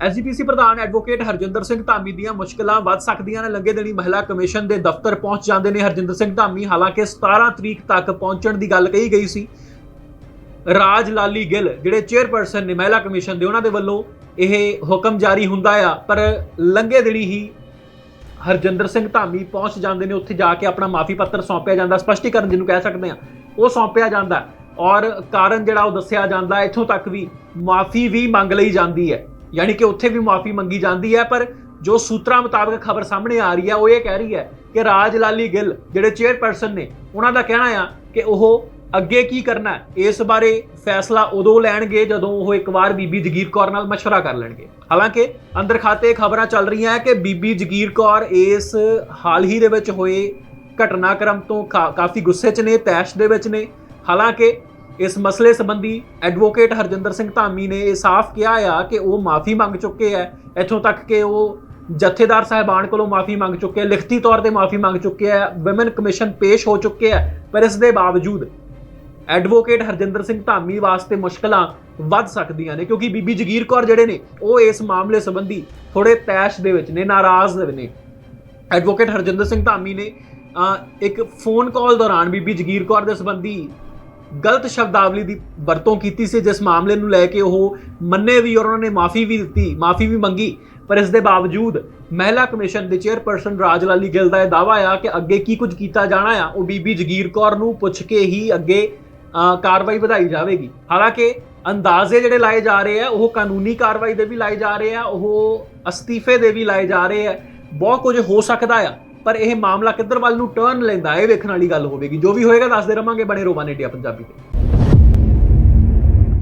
SGPC ਪ੍ਰਧਾਨ advocate Harjinder Singh Dhami ਦੀਆਂ ਮੁਸ਼ਕਲਾਂ ਵੱਧ ਸਕਦੀਆਂ ਨੇ। ਲੰਗੇ ਦਿਨੀ ਮਹਿਲਾ ਕਮਿਸ਼ਨ ਦੇ ਦਫ਼ਤਰ ਪਹੁੰਚ ਜਾਂਦੇ ਨੇ। ਹਰਜਿੰਦਰ ਸਿੰਘ ਧਾਮੀ ਹਾਲਾਂਕਿ 17 ਤਰੀਕ ਤੱਕ ਪਹੁੰਚਣ ਦੀ ਗੱਲ ਕਹੀ ਗਈ ਸੀ। ਰਾਜ ਲਾਲੀ ਗਿੱਲ, ਜਿਹੜੇ ਚੇਅਰਪਰਸਨ ਨੇ ਮਹਿਲਾ ਕਮਿਸ਼ਨ ਦੇ, ਉਹਨਾਂ ਦੇ ਵੱਲੋਂ ਇਹ ਹੁਕਮ ਜਾਰੀ ਹੁੰਦਾ ਆ। ਪਰ ਲੰਗੇ ਦਿਨੀ ਹੀ ਹਰਜਿੰਦਰ ਸਿੰਘ ਧਾਮੀ ਪਹੁੰਚ ਜਾਂਦੇ ਨੇ। ਉੱਥੇ ਜਾ ਕੇ ਆਪਣਾ ਮਾਫੀ ਪੱਤਰ ਸੌਂਪਿਆ ਜਾਂਦਾ। ਸਪਸ਼ਟੀਕਰਨ ਜਿਹਨੂੰ ਕਹਿ ਸਕਦੇ ਆ, ਉਹ ਸੌਂਪਿਆ ਜਾਂਦਾ। ਔਰ ਕਾਰਨ ਜਿਹੜਾ ਉਹ ਦੱਸਿਆ ਜਾਂਦਾ, ਇੱਥੋਂ ਤੱਕ ਵੀ ਮਾਫੀ ਵੀ ਮੰਗ ਲਈ ਜਾਂਦੀ ਹੈ। ਯਾਨੀ ਕਿ ਉੱਥੇ ਵੀ ਮਾਫੀ ਮੰਗੀ ਜਾਂਦੀ ਹੈ, ਪਰ ਜੋ ਸੂਤਰਾਂ ਮੁਤਾਬਕ ਖਬਰ ਸਾਹਮਣੇ ਆ ਰਹੀ ਹੈ, ਉਹ ਇਹ ਕਹਿ ਰਹੀ ਹੈ ਕਿ ਰਾਜ ਲਾਲੀ ਗਿੱਲ ਜਿਹੜੇ ਚੇਅਰਪਰਸਨ ਨੇ, ਉਹਨਾਂ ਦਾ ਕਹਿਣਾ ਆ ਕਿ ਉਹ ਅੱਗੇ ਕੀ ਕਰਨਾ ਹੈ, ਇਸ ਬਾਰੇ ਫੈਸਲਾ ਉਦੋਂ ਲੈਣਗੇ ਜਦੋਂ ਉਹ ਇੱਕ ਵਾਰ ਬੀਬੀ ਜਗੀਰ ਕੌਰ ਨਾਲ ਮਸ਼ਵਰਾ ਕਰ ਲੈਣਗੇ। ਹਾਲਾਂਕਿ ਅੰਦਰ ਖਾਤੇ ਖਬਰਾਂ ਚੱਲ ਰਹੀਆਂ ਹੈ ਕਿ ਬੀਬੀ ਜਗੀਰ ਕੌਰ ਇਸ ਹਾਲ ਹੀ ਦੇ ਵਿੱਚ ਹੋਏ ਘਟਨਾਕ੍ਰਮ ਤੋਂ ਕਾ- ਕਾਫੀ ਗੁੱਸੇ 'ਚ ਨੇ, ਤੈਸ਼ ਦੇ ਵਿੱਚ ਨੇ। ਹਾਲਾਂਕਿ ਇਸ ਮਸਲੇ ਸੰਬੰਧੀ ਐਡਵੋਕੇਟ ਹਰਜਿੰਦਰ ਸਿੰਘ ਧਾਮੀ ਨੇ ਇਹ ਸਾਫ਼ ਕਿਹਾ ਆ ਕਿ ਉਹ ਮਾਫੀ ਮੰਗ ਚੁੱਕੇ ਆ। ਇੱਥੋਂ ਤੱਕ ਕਿ ਉਹ ਜਥੇਦਾਰ ਸਾਹਿਬਾਨ ਕੋਲੋਂ ਮਾਫੀ ਮੰਗ ਚੁੱਕੇ ਆ, ਲਿਖਤੀ ਤੌਰ ਤੇ ਮਾਫੀ ਮੰਗ ਚੁੱਕੇ ਆ ਔਮਨ ਕਮਿਸ਼ਨ ਪੇਸ਼ ਹੋ ਚੁੱਕੇ ਆ। ਪਰ ਇਸ ਦੇ ਬਾਵਜੂਦ ਐਡਵੋਕੇਟ ਹਰਜਿੰਦਰ ਸਿੰਘ ਧਾਮੀ ਵਾਸਤੇ ਮੁਸ਼ਕਲਾਂ ਵੱਧ ਸਕਦੀਆਂ ਨੇ ਕਿਉਂਕਿ ਬੀਬੀ ਜਗੀਰ ਕੌਰ ਜਿਹੜੇ ਨੇ, ਉਹ ਇਸ ਮਾਮਲੇ ਸੰਬੰਧੀ ਥੋੜੇ ਤੈਸ਼ ਦੇ ਵਿੱਚ ਨੇ, ਨਾਰਾਜ਼ ਦੇ ਨੇ। ਐਡਵੋਕੇਟ ਹਰਜਿੰਦਰ ਸਿੰਘ ਧਾਮੀ ਨੇ ਇੱਕ ਫੋਨ ਕਾਲ ਦੌਰਾਨ ਬੀਬੀ ਜਗੀਰ ਕੌਰ ਦੇ ਸੰਬੰਧੀ ਗਲਤ ਸ਼ਬਦਾਵਲੀ ਦੀ ਵਰਤੋਂ ਕੀਤੀ ਸੀ, ਜਿਸ ਮਾਮਲੇ ਨੂੰ ਲੈ ਕੇ ਉਹ ਮੰਨੇ ਵੀ ਔਰ ਉਹਨਾਂ ਨੇ ਮਾਫੀ ਵੀ ਦਿੱਤੀ, ਮਾਫੀ ਵੀ ਮੰਗੀ। ਪਰ ਇਸ ਦੇ ਬਾਵਜੂਦ ਮਹਿਲਾ ਕਮਿਸ਼ਨ ਦੇ ਚੇਅਰਪਰਸਨ ਰਾਜ ਲਾਲੀ ਗਿੱਲ ਦਾ ਇਹ ਦਾਵਾ ਆ ਕਿ ਅੱਗੇ ਕੀ ਕੁਝ ਕੀਤਾ ਜਾਣਾ ਆ, ਉਹ ਬੀਬੀ ਜਗੀਰ ਕੌਰ ਨੂੰ ਪੁੱਛ ਕੇ ਹੀ ਅੱਗੇ ਕਾਰਵਾਈ ਵਧਾਈ ਜਾਵੇਗੀ। ਹਾਲਾਂਕਿ ਅੰਦਾਜ਼ੇ ਜਿਹੜੇ ਲਾਏ ਜਾ ਰਹੇ ਆ, ਉਹ ਕਾਨੂੰਨੀ ਕਾਰਵਾਈ ਦੇ ਵੀ ਲਾਏ ਜਾ ਰਹੇ ਆ, ਉਹ ਅਸਤੀਫੇ ਦੇ ਵੀ ਲਾਏ ਜਾ ਰਹੇ ਆ। ਬਹੁਤ ਕੁਝ ਹੋ ਸਕਦਾ ਆ। ਪਰ ਇਹ ਮਾਮਲਾ ਕਿੱਧਰ ਵੱਲ ਨੂੰ ਟਰਨ ਲੈਂਦਾ, ਇਹ ਵੇਖਣ ਵਾਲੀ ਗੱਲ ਹੋਵੇਗੀ। ਜੋ ਵੀ ਹੋਏਗਾ, ਦੱਸਦੇ ਰਵਾਂਗੇ ਬਣੇ ਰੋਵਾਨ ਇੰਡੀਆ ਪੰਜਾਬੀ ਤੇ।